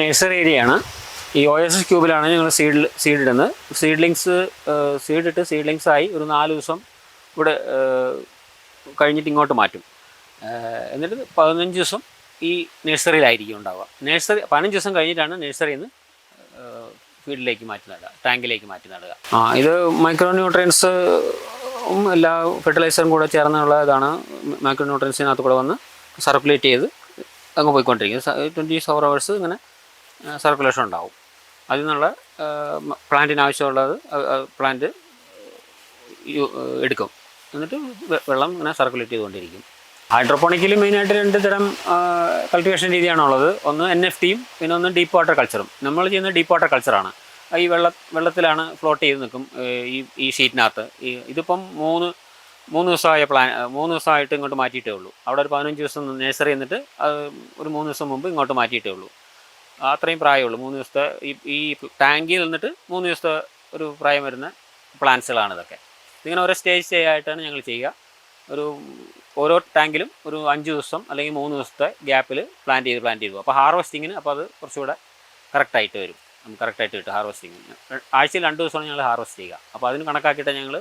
Nursery ഏരിയയാണ് ഈ O S S ക്യൂബിലാണ് ഞങ്ങൾ സീഡ് സീഡ് ഇടുന്നത്. സീഡ്ലിങ്സ് സീഡിട്ട് സീഡ്ലിങ്സ് ആയി ഒരു നാല് ദിവസം ഇവിടെ കഴിഞ്ഞിട്ട് ഇങ്ങോട്ട് മാറ്റും. എന്നിട്ട് പതിനഞ്ച് ദിവസം ഈ നഴ്സറിയിലായിരിക്കും ഉണ്ടാവുക. നഴ്സറി പതിനഞ്ച് ദിവസം കഴിഞ്ഞിട്ടാണ് നഴ്സറിയിൽ നിന്ന് ഫീൽഡിലേക്ക് മാറ്റി നടുക ടാങ്കിലേക്ക് മാറ്റി നടുക. ആ ഇത് മൈക്രോ ന്യൂട്രിയൻസ് എല്ലാ ഫെർട്ടിലൈസറും കൂടെ ചേർന്നുള്ള ഇതാണ്. മൈക്രോ ന്യൂട്രിയൻസിനകത്ത് കൂടെ വന്ന് സർക്കുലേറ്റ് ചെയ്ത് അങ്ങ് പോയിക്കൊണ്ടിരിക്കും. ട്വന്റി ഫോർ അവേഴ്സ് ഇങ്ങനെ സർക്കുലേഷൻ ഉണ്ടാവും. അതിൽ നിന്നുള്ള പ്ലാന്റിന് ആവശ്യമുള്ളത് പ്ലാന്റ് എടുക്കും. എന്നിട്ട് വെള്ളം ഇങ്ങനെ സർക്കുലേറ്റ് ചെയ്തുകൊണ്ടിരിക്കും. ഹൈഡ്രോപോണിക്കിൽ മെയിനായിട്ട് രണ്ട് തരം കൾട്ടിവേഷൻ രീതിയാണുള്ളത്. ഒന്ന് എൻ എഫ് ടിയും പിന്നെ ഒന്ന് ഡീപ്പ് വാട്ടർ കൾച്ചറും നമ്മൾ ചെയ്യുന്ന ഡീപ്പ് വാട്ടർ കൾച്ചറാണ് ഈ വെള്ള വെള്ളത്തിലാണ് ഫ്ലോട്ട് ചെയ്ത് നിൽക്കും ഈ ഈ ഷീറ്റിനകത്ത് ഈ ഇതിപ്പം മൂന്ന് മൂന്ന് ദിവസമായ പ്ലാൻ മൂന്ന് ദിവസമായിട്ട് ഇങ്ങോട്ട് മാറ്റിയിട്ടേ ഉള്ളൂ. അവിടെ ഒരു പതിനഞ്ച് ദിവസം നേഴ്സറി എന്നിട്ട് അത് ഒരു മൂന്ന് ദിവസം മുമ്പ് ഇങ്ങോട്ട് മാറ്റിയിട്ടേ ഉള്ളൂ. അത്രയും പ്രായമുള്ളൂ മൂന്ന് ദിവസത്തെ ഈ ഈ ടാങ്കിൽ നിന്നിട്ട് മൂന്ന് ദിവസത്തെ ഒരു പ്രായം വരുന്ന പ്ലാന്റ്സുകളാണ് ഇതൊക്കെ. ഇങ്ങനെ ഓരോ സ്റ്റേജ് ആയിട്ടാണ് ഞങ്ങൾ ചെയ്യുക. ഒരു ഓരോ ടാങ്കിലും ഒരു അഞ്ച് ദിവസം അല്ലെങ്കിൽ മൂന്ന് ദിവസത്തെ ഗ്യാപ്പിൽ പ്ലാന്റ് ചെയ്ത് പ്ലാന്റ് ചെയ്തു അപ്പോൾ ഹാർവസ്റ്റിങ്ങിന് അപ്പോൾ അത് കുറച്ചുകൂടെ കറക്റ്റായിട്ട് വരും. നമുക്ക് കറക്റ്റായിട്ട് കിട്ടും ഹാർവസ്റ്റിങ്ങിന് ആഴ്ചയിൽ രണ്ട് ദിവസമാണ് ഞങ്ങൾ ഹാർവസ്റ്റ് ചെയ്യുക. അപ്പോൾ അതിന് കണക്കാക്കിയിട്ട് ഞങ്ങൾ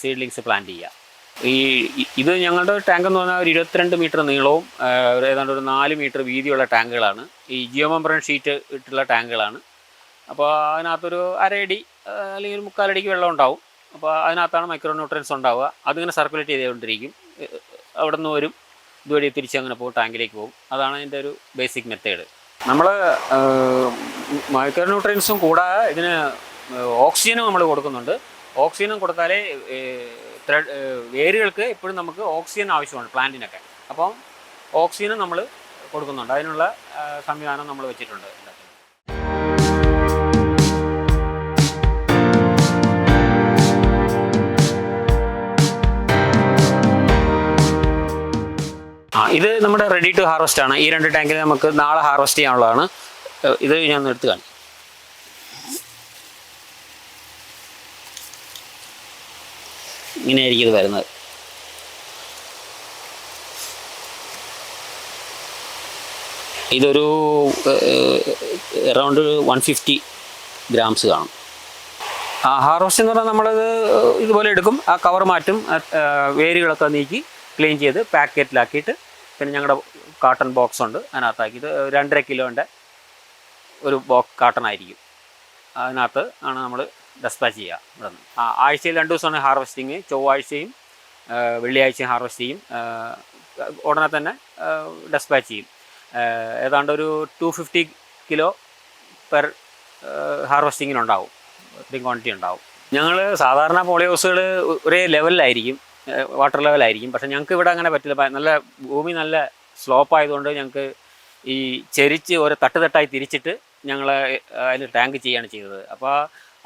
സീഡ്ലിങ്സ് പ്ലാന്റ് ചെയ്യുക ഈ ഇത് ഞങ്ങളുടെ ടാങ്ക് എന്ന് പറഞ്ഞാൽ ഒരു ഇരുപത്തിരണ്ട് മീറ്റർ നീളവും ഏതാണ്ട് ഒരു നാല് മീറ്റർ വീതിയുള്ള ടാങ്കുകളാണ് ഈ ജിയോ മെമ്പറൻ ഷീറ്റ് ഇട്ടുള്ള ടാങ്കുകളാണ് അപ്പോൾ അതിനകത്തൊരു അരയടി അല്ലെങ്കിൽ ഒരു മുക്കാലടിക്ക് വെള്ളം ഉണ്ടാവും. അപ്പോൾ അതിനകത്താണ് മൈക്രോ ന്യൂട്രൻസ് ഉണ്ടാവുക. അതിങ്ങനെ സർക്കുലേറ്റ് ചെയ്തുകൊണ്ടിരിക്കും. അവിടെ നിന്ന് വരും. ഇതുവഴി തിരിച്ച് അങ്ങനെ പോകും ടാങ്കിലേക്ക് പോകും. അതാണ് അതിന്റെ ഒരു ബേസിക് മെത്തേഡ് നമ്മൾ മൈക്രോ ന്യൂട്രൻസും കൂടാതെ ഇതിന് ഓക്സിജനും നമ്മൾ കൊടുക്കുന്നുണ്ട്. ഓക്സിജനും കൊടുത്താലേ ത്രെഡ് വേരുകൾക്ക് എപ്പോഴും നമുക്ക് ഓക്സിജൻ ആവശ്യമാണ് പ്ലാന്റിനൊക്കെ. അപ്പം ഓക്സിജനും നമ്മൾ കൊടുക്കുന്നുണ്ട്. അതിനുള്ള സംവിധാനം നമ്മൾ വെച്ചിട്ടുണ്ട്. ആ ഇത് നമ്മുടെ റെഡി ടു ഹാർവസ്റ്റ് ആണ്. ഈ രണ്ട് ടാങ്കിൽ നമുക്ക് നാളെ ഹാർവസ്റ്റ് ചെയ്യാനുള്ളതാണ്. ഇത് ഞാൻ എടുത്ത് കാണി ഇങ്ങനെയായിരിക്കും ഇത് വരുന്നത്. ഇതൊരു അറൗണ്ട് വൺ ഫിഫ്റ്റി ഗ്രാംസ് കാണും. ഹാർവസ്റ്റ് എന്ന് പറഞ്ഞാൽ നമ്മളത് ഇതുപോലെ എടുക്കും. ആ കവർ മാറ്റും. വേരുകളൊക്കെ നീക്കി ക്ലീൻ ചെയ്ത് പാക്കറ്റിലാക്കിയിട്ട് പിന്നെ ഞങ്ങളുടെ കാട്ടൺ ബോക്സ് ഉണ്ട്. അതിനകത്താക്കി. ഇത് രണ്ടര കിലോന്റെ ഒരു ബോക്സ് കാട്ടൺ ആയിരിക്കും. അതിനകത്ത് ആണ് നമ്മൾ ഡെസ്പാച്ച് ചെയ്യുക ഇവിടെ നിന്ന് ആഴ്ചയിൽ രണ്ട് ദിവസമാണ് ഹാർവസ്റ്റിങ് ചൊവ്വാഴ്ചയും വെള്ളിയാഴ്ചയും ഹാർവസ്റ്റ് ചെയ്യും ഉടനെ തന്നെ ഡെസ്പാച്ച് ചെയ്യും ഏതാണ്ട് ഒരു ടു ഫിഫ്റ്റി കിലോ പെർ ഹാർവസ്റ്റിങ്ങിനുണ്ടാവും. ഇത്രയും ക്വാണ്ടിറ്റി ഉണ്ടാവും. ഞങ്ങൾ സാധാരണ പോളിയോസുകൾ ഒരേ ലെവലിലായിരിക്കും. വാട്ടർ ലെവലായിരിക്കും പക്ഷേ ഞങ്ങൾക്ക് ഇവിടെ അങ്ങനെ പറ്റില്ല. നല്ല ഭൂമി നല്ല സ്ലോപ്പ് ആയതുകൊണ്ട് ഞങ്ങൾക്ക് ഈ ചെരിച്ച് തട്ട് തട്ടായി തിരിച്ചിട്ട് ഞങ്ങൾ അതിൽ ടാങ്ക് ചെയ്യാണ് ചെയ്തത്. അപ്പോൾ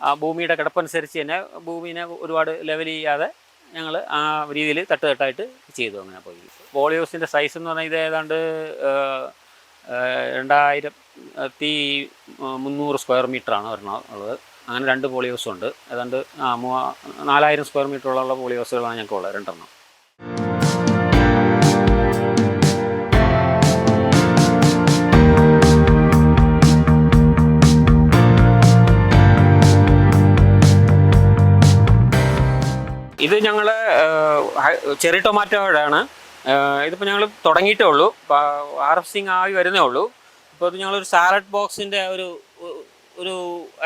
ആ ഭൂമിയുടെ കിടപ്പനുസരിച്ച് തന്നെ ഭൂമിനെ ഒരുപാട് ലെവൽ ചെയ്യാതെ ഞങ്ങൾ ആ രീതിയിൽ തട്ട് തട്ടായിട്ട് ചെയ്തു അങ്ങനെ പോയി. പോളിയോസിന്റെ സൈസ് എന്ന് പറഞ്ഞാൽ ഇത് ഏതാണ്ട് രണ്ടായിരത്തി മുന്നൂറ് സ്ക്വയർ മീറ്ററാണ് ഒരെണ്ണം ഉള്ളത് അങ്ങനെ രണ്ട് പോളിയോസും ഉണ്ട് ഏതാണ്ട് നാലായിരം സ്ക്വയർ മീറ്ററുള്ള പോളിയോസുകളാണ് ഞങ്ങൾക്ക് ഉള്ളത് രണ്ടെണ്ണം. ഇത് ഞങ്ങൾ ചെറി ടൊമാറ്റോയുടെയാണ്. ഇതിപ്പോൾ ഞങ്ങൾ തുടങ്ങിയിട്ടേ ഉള്ളൂ. ഹാർവസ്റ്റിംഗ് ആയി വരുന്നേ ഉള്ളൂ. അപ്പോൾ ഇത് ഞങ്ങളൊരു സാലഡ് ബോക്സിന്റെ ഒരു ഒരു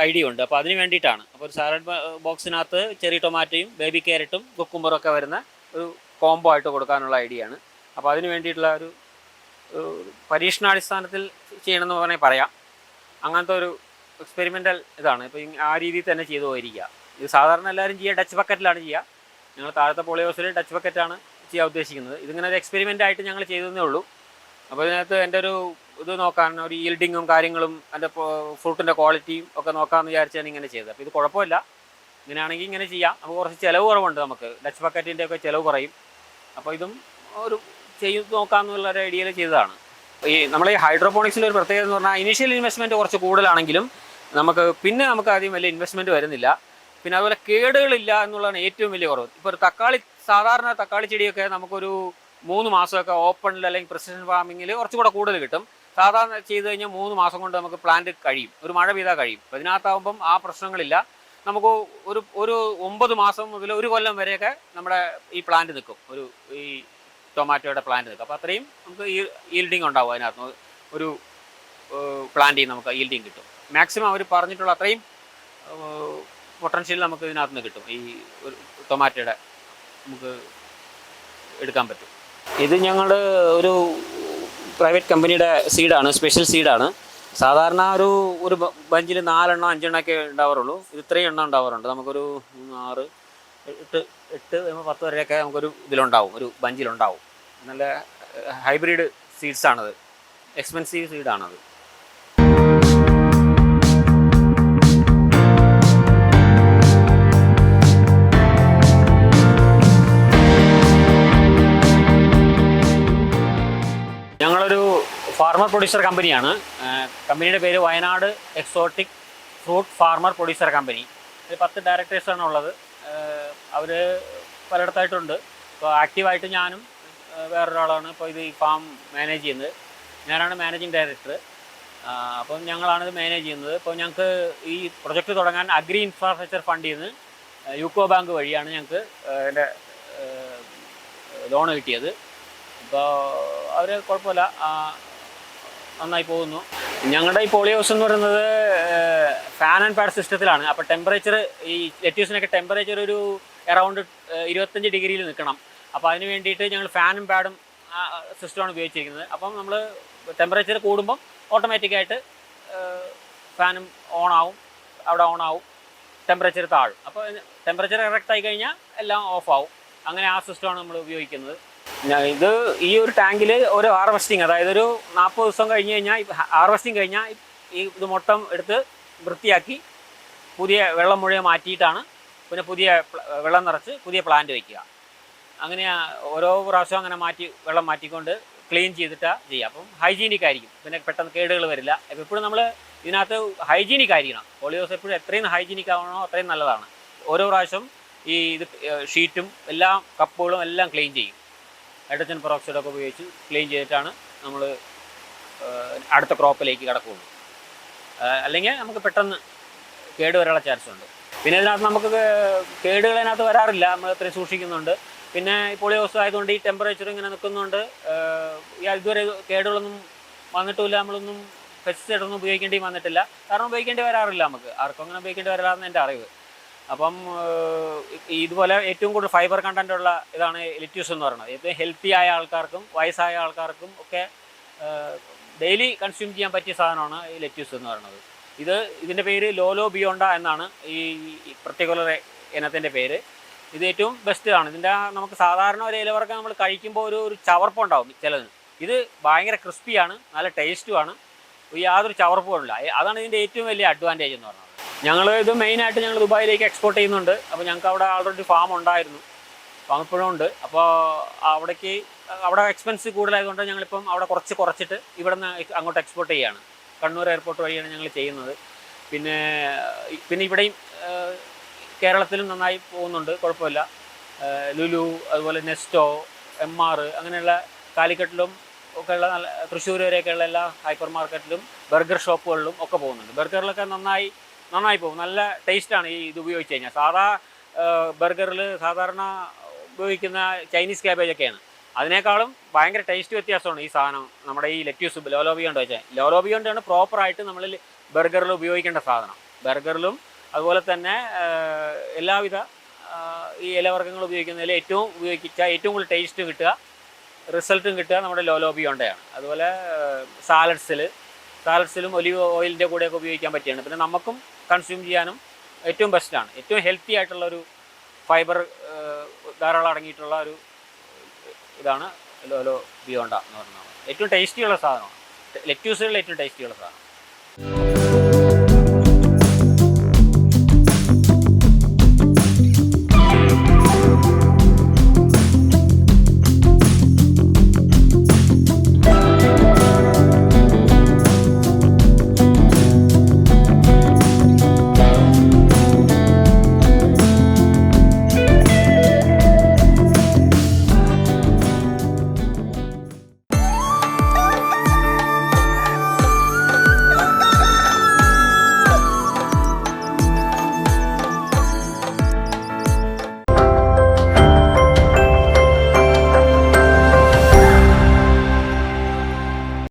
ഐഡിയ ഉണ്ട്. അപ്പോൾ അതിന് വേണ്ടിയിട്ടാണ്. അപ്പോൾ ഒരു സാലഡ് ബോക്സിനകത്ത് ചെറി ടൊമാറ്റോയും ബേബി ക്യാരറ്റും കുക്കുംബറും ഒക്കെ വരുന്ന ഒരു കോംബോ ആയിട്ട് കൊടുക്കാനുള്ള ഐഡിയ ആണ് അപ്പോൾ അതിന് വേണ്ടിയിട്ടുള്ള ഒരു ഒരു പരീക്ഷണാടിസ്ഥാനത്തിൽ ചെയ്യണമെന്ന് പറഞ്ഞാൽ പറയാം. അങ്ങനത്തെ ഒരു എക്സ്പെരിമെന്റൽ ഇതാണ്. ഇപ്പോൾ ആ രീതിയിൽ തന്നെ ചെയ്തു പോയിരിക്കുക. ഇത് സാധാരണ എല്ലാവരും ചെയ്യുക ഡച്ച് ബക്കറ്റിലാണ് ചെയ്യുക. ഞങ്ങൾ താഴത്തെ പോളിയോസിൽ ടച്ച് ബക്കറ്റാണ് ചെയ്യാൻ ഉദ്ദേശിക്കുന്നത്. ഇതിങ്ങനെ ഒരു എക്സ്പെരിമെന്റ് ആയിട്ട് ഞങ്ങൾ ചെയ്തതേ ഉള്ളൂ. അപ്പോൾ ഇതിനകത്ത് എന്റെ ഒരു ഇത് നോക്കാൻ ഒരു ഈൽഡിങ്ങും കാര്യങ്ങളും അതിന്റെ ഫ്രൂട്ടിന്റെ ക്വാളിറ്റിയും ഒക്കെ നോക്കാമെന്ന് വിചാരിച്ചാണ് ഇങ്ങനെ ചെയ്തത്. അപ്പോൾ ഇത് കുഴപ്പമില്ല. ഇങ്ങനെയാണെങ്കിൽ ഇങ്ങനെ ചെയ്യാം. അപ്പോൾ കുറച്ച് ചിലവ് കുറവുണ്ട് നമുക്ക്. ടച്ച് ബക്കറ്റിന്റെ ഒക്കെ ചിലവ് കുറയും. അപ്പോൾ ഇതും ഒരു ചെയ്ത് നോക്കാമെന്നുള്ള ഒരു ഐഡിയയിൽ ചെയ്തതാണ്. ഈ നമ്മൾ ഈ ഹൈഡ്രോപോണിക്സിന്റെ ഒരു പ്രത്യേകത എന്ന് പറഞ്ഞാൽ ഇനീഷ്യൽ ഇൻവെസ്റ്റ്മെന്റ് കുറച്ച് കൂടുതലാണെങ്കിലും നമുക്ക് പിന്നെ നമുക്ക് ആദ്യം വലിയ ഇൻവെസ്റ്റ്മെന്റ് വരുന്നില്ല. പിന്നെ അതുപോലെ കേടുകളില്ല എന്നുള്ളതാണ് ഏറ്റവും വലിയ കുറവ്. ഇപ്പോൾ ഒരു തക്കാളി സാധാരണ തക്കാളി ചെടിയൊക്കെ നമുക്കൊരു മൂന്ന് മാസമൊക്കെ ഓപ്പണിൽ അല്ലെങ്കിൽ പ്രിസിഷൻ ഫാമിങ്ങിൽ കുറച്ചുകൂടെ കൂടുതൽ കിട്ടും. സാധാരണ ചെയ്ത് കഴിഞ്ഞാൽ മൂന്ന് മാസം കൊണ്ട് നമുക്ക് പ്ലാന്റ് കഴിയും. ഒരു മഴ പെയ്താൽ കഴിയും. അപ്പോൾ ഇതിനകത്താകുമ്പം ആ പ്രശ്നങ്ങളില്ല. നമുക്ക് ഒരു ഒരു ഒമ്പത് മാസം മുതൽ ഒരു കൊല്ലം വരെയൊക്കെ നമ്മുടെ ഈ പ്ലാന്റ് നിൽക്കും. ഒരു ഈ ടൊമാറ്റോയുടെ പ്ലാന്റ് നിൽക്കും. അപ്പോൾ അത്രയും നമുക്ക് ഈ ഈൽഡിങ് ഉണ്ടാവും അതിനകത്ത്. ഒരു പ്ലാന്റിൽ നമുക്ക് ഈൽഡിങ് കിട്ടും. മാക്സിമം അവർ പറഞ്ഞിട്ടുള്ള അത്രയും പൊട്ടൻഷ്യൽ നമുക്ക് ഇതിനകത്ത് നിന്ന് കിട്ടും. ഈ ഒരു ടൊമാറ്റോയുടെ നമുക്ക് എടുക്കാൻ പറ്റും. ഇത് ഞങ്ങൾ ഒരു പ്രൈവറ്റ് കമ്പനിയുടെ സീഡാണ് സ്പെഷ്യൽ സീഡാണ് സാധാരണ ഒരു ഒരു ബഞ്ചിൽ നാലെണ്ണം അഞ്ചെണ്ണം ഒക്കെ ഉണ്ടാവാറുള്ളൂ. ഇത് ഇത്രയും എണ്ണം ഉണ്ടാവാറുണ്ട്. നമുക്കൊരു ആറ് എട്ട് എട്ട് പത്ത് വരെയൊക്കെ നമുക്കൊരു ഇതിലുണ്ടാവും. ഒരു ബഞ്ചിലുണ്ടാവും. നല്ല ഹൈബ്രിഡ് സീഡ്സാണത് എക്സ്പെൻസീവ് സീഡാണത് ഫാർമർ പ്രൊഡ്യൂസർ കമ്പനിയാണ് കമ്പനിയുടെ പേര് Wayanad exotic fruit farmer producer company ഒരു പത്ത് ഡയറക്ടേഴ്സാണ് ഉള്ളത് അവർ പലയിടത്തായിട്ടുണ്ട്. ഇപ്പോൾ ആക്റ്റീവായിട്ട് ഞാനും വേറൊരാളാണ് ഇപ്പോൾ ഇത് ഈ ഫാം മാനേജ് ചെയ്യുന്നത്. ഞാനാണ് മാനേജിങ് ഡയറക്ടർ അപ്പം ഞങ്ങളാണ് ഇത് മാനേജ് ചെയ്യുന്നത്. ഇപ്പോൾ ഞങ്ങൾക്ക് ഈ പ്രൊജക്റ്റ് തുടങ്ങാൻ അഗ്രി ഇൻഫ്രാസ്ട്രക്ചർ ഫണ്ട് നിന്ന് യൂക്കോ ബാങ്ക് വഴിയാണ് ഞങ്ങൾക്ക് എന്റെ ലോൺ കിട്ടിയത്. ഇപ്പോൾ അവർ കുഴപ്പമില്ല. നന്നായി പോകുന്നു. ഞങ്ങളുടെ ഈ പോളി ഹൗസ് എന്ന് പറയുന്നത് ഫാൻ ആൻഡ് പാഡ് സിസ്റ്റത്തിലാണ്. അപ്പോൾ ടെമ്പറേച്ചർ ഈ ലെറ്റ്യൂസിനൊക്കെ ടെമ്പറേച്ചർ ഒരു അറൗണ്ട് ഇരുപത്തഞ്ച് ഡിഗ്രിയിൽ നിൽക്കണം. അപ്പോൾ അതിന് വേണ്ടിയിട്ട് ഞങ്ങൾ ഫാനും പാഡും സിസ്റ്റമാണ് ഉപയോഗിച്ചിരിക്കുന്നത്. അപ്പം നമ്മൾ ടെമ്പറേച്ചർ കൂടുമ്പം ഓട്ടോമാറ്റിക്കായിട്ട് ഫാനും ഓൺ ആവും. അവിടെ ഓൺ ആവും. ടെമ്പറേച്ചർ താഴും. അപ്പോൾ ടെമ്പറേച്ചർ കറക്റ്റ് ആയി കഴിഞ്ഞാൽ എല്ലാം ഓഫ് ആവും. അങ്ങനെ ആ സിസ്റ്റമാണ് നമ്മൾ ഉപയോഗിക്കുന്നത്. ഇത് ഈ ഒരു ടാങ്കിൽ ഒരു ഹാർവെസ്റ്റിംഗ് അതായത് ഒരു നാൽപ്പത് ദിവസം കഴിഞ്ഞ് കഴിഞ്ഞാൽ ഹാർവെസ്റ്റിംഗ് കഴിഞ്ഞാൽ ഈ ഇത് മൊത്തം എടുത്ത് വൃത്തിയാക്കി പുതിയ വെള്ളം മുഴുവൻ മാറ്റിയിട്ടാണ് പിന്നെ പുതിയ വെള്ളം നിറച്ച് പുതിയ പ്ലാന്റ് വയ്ക്കുക അങ്ങനെ ഓരോ പ്രാവശ്യം അങ്ങനെ മാറ്റി വെള്ളം മാറ്റിക്കൊണ്ട് ക്ലീൻ ചെയ്തിട്ടാണ് ചെയ്യുക. അപ്പം ഹൈജീനിക് ആയിരിക്കും. പിന്നെ പെട്ടെന്ന് കേടുകൾ വരില്ല. എപ്പോഴും നമ്മൾ ഇതിനകത്ത് ഹൈജീനിക് ആയിരിക്കണം. പോളിയോസ് എപ്പോഴും എത്രയും ഹൈജീനിക് ആവണോ അത്രയും നല്ലതാണ്. ഓരോ പ്രാവശ്യം ഈ ഇത് ഷീറ്റും എല്ലാം കപ്പുകളും എല്ലാം ക്ലീൻ ചെയ്യും. ഹൈഡ്രജൻ പെറോക്സൈഡൊക്കെ ഉപയോഗിച്ച് ക്ലീൻ ചെയ്തിട്ടാണ് നമ്മൾ അടുത്ത ക്രോപ്പിലേക്ക് കിടക്കുകയുള്ളൂ അല്ലെങ്കിൽ നമുക്ക് പെട്ടെന്ന് കേട് വരാനുള്ള ചാൻസ് ഉണ്ട്. പിന്നെ ഇതിനകത്ത് നമുക്ക് കേടുകൾ അതിനകത്ത് വരാറില്ല. നമ്മൾ അത്രയും സൂക്ഷിക്കുന്നുണ്ട്. പിന്നെ ഈ ദിവസം ആയതുകൊണ്ട് ഈ ടെമ്പറേച്ചർ ഇങ്ങനെ നിൽക്കുന്നുണ്ട്. ഇതുവരെ കേടുകളൊന്നും വന്നിട്ടുമില്ല. നമ്മളൊന്നും പെസ്റ്റിസൈഡൊന്നും ഉപയോഗിക്കേണ്ടി വന്നിട്ടില്ല. കാരണം ഉപയോഗിക്കേണ്ടി വരാറില്ല നമുക്ക്. ആർക്കും അങ്ങനെ ഉപയോഗിക്കേണ്ടി വരാറെന്ന് എന്റെ അറിവ്. അപ്പം ഇതുപോലെ ഏറ്റവും കൂടുതൽ ഫൈബർ കണ്ടന്റ് ഉള്ള ഇതാണ് ലിറ്റ്യൂസ് എന്ന് പറയുന്നത്. ഇത് ഹെൽത്തി ആയ ആൾക്കാർക്കും വയസ്സായ ആൾക്കാർക്കും ഒക്കെ ഡെയിലി കൺസ്യൂം ചെയ്യാൻ പറ്റിയ സാധനമാണ് ഈ ലെറ്റ്യൂസ് എന്ന് പറയുന്നത്. ഇത് ഇതിന്റെ പേര് ലോലോ ബിയോണ്ട എന്നാണ് ഈ പർട്ടിക്കുലർ ഇനത്തിന്റെ പേര്. ഇത് ഏറ്റവും ബെസ്റ്റ് ആണ്. ഇതിന്റെ നമുക്ക് സാധാരണ ഒരു ഇലവർക്ക് നമ്മൾ കഴിക്കുമ്പോൾ ഒരു ഒരു ചവർപ്പുണ്ടാവും ചിലതിന്. ഇത് ഭയങ്കര ക്രിസ്പിയാണ് നല്ല ടേസ്റ്റുമാണ് യാതൊരു ചവർപ്പുമില്ല അതാണ് ഇതിന്റെ ഏറ്റവും വലിയ അഡ്വാന്റേജ് എന്ന് പറയുന്നത്. ഞങ്ങൾ ഇത് മെയിനായിട്ട് ഞങ്ങൾ ദുബായിലേക്ക് എക്സ്പോർട്ട് ചെയ്യുന്നുണ്ട്. അപ്പോൾ ഞങ്ങൾക്ക് അവിടെ ആൾറെഡി ഫാം ഉണ്ടായിരുന്നു. ഫാം ഇപ്പോഴും ഉണ്ട്. അപ്പോൾ അവിടേക്ക് അവിടെ എക്സ്പെൻസ് കൂടുതലായതുകൊണ്ട് ഞങ്ങളിപ്പം അവിടെ കുറച്ച് കുറച്ചിട്ട് ഇവിടെ നിന്ന് അങ്ങോട്ട് എക്സ്പോർട്ട് ചെയ്യുകയാണ് കണ്ണൂർ എയർപോർട്ട് വഴിയാണ് ഞങ്ങൾ ചെയ്യുന്നത്. പിന്നെ പിന്നെ ഇവിടെയും കേരളത്തിലും നന്നായി പോകുന്നുണ്ട്. കുഴപ്പമില്ല. ലുലു അതുപോലെ നെസ്റ്റോ എം ആർ അങ്ങനെയുള്ള കാലിക്കട്ടിലും ഒക്കെ ഉള്ള നല്ല തൃശ്ശൂർ വരെയൊക്കെയുള്ള എല്ലാ ഹൈപ്പർ മാർക്കറ്റിലും ബർഗർ ഷോപ്പുകളിലും ഒക്കെ പോകുന്നുണ്ട്. ബർഗറിലൊക്കെ നന്നായി നന്നായി പോകും. നല്ല ടേസ്റ്റാണ് ഈ ഇത് ഉപയോഗിച്ച് കഴിഞ്ഞാൽ. സാധാ ബർഗറിൽ സാധാരണ ഉപയോഗിക്കുന്ന ചൈനീസ് ക്യാബേജ് ഒക്കെയാണ്. അതിനേക്കാളും ഭയങ്കര ടേസ്റ്റ് വ്യത്യാസമാണ് ഈ സാധനം. നമ്മുടെ ഈ ലെറ്റ്യൂസ് ലോലോബിയോണ്ട് വെച്ചാൽ ലോലോബിയോണ്ടാണ് പ്രോപ്പറായിട്ട് നമ്മൾ ബർഗറിൽ ഉപയോഗിക്കേണ്ട സാധനം. ബർഗറിലും അതുപോലെ തന്നെ എല്ലാവിധ ഈ ഇലവർഗങ്ങൾ ഉപയോഗിക്കുന്നതിൽ ഏറ്റവും ഉപയോഗിച്ച ഏറ്റവും കൂടുതൽ ടേസ്റ്റ് കിട്ടുക റിസൾട്ടും കിട്ടുക നമ്മുടെ ലോലോബിയോണ്ടയാണ് അതുപോലെ സാലഡ്സിൽ സാലഡ്സിലും ഒലിവ് ഓയിലിന്റെ കൂടെയൊക്കെ ഉപയോഗിക്കാൻ പറ്റിയാണ്. പിന്നെ നമുക്കും കൺസ്യൂം ചെയ്യാനും ഏറ്റവും ബെസ്റ്റാണ് ഏറ്റവും ഹെൽത്തി ആയിട്ടുള്ള ഒരു ഫൈബർ ധാരാളം അടങ്ങിയിട്ടുള്ള ഒരു ഇതാണ് ലോലോ ബിയോണ്ട എന്ന് പറയുന്നത്. ഏറ്റവും ടേസ്റ്റിയുള്ള സാധനമാണ്. ലെറ്റ്യൂസുകളിൽ ഏറ്റവും ടേസ്റ്റിയുള്ള സാധനം.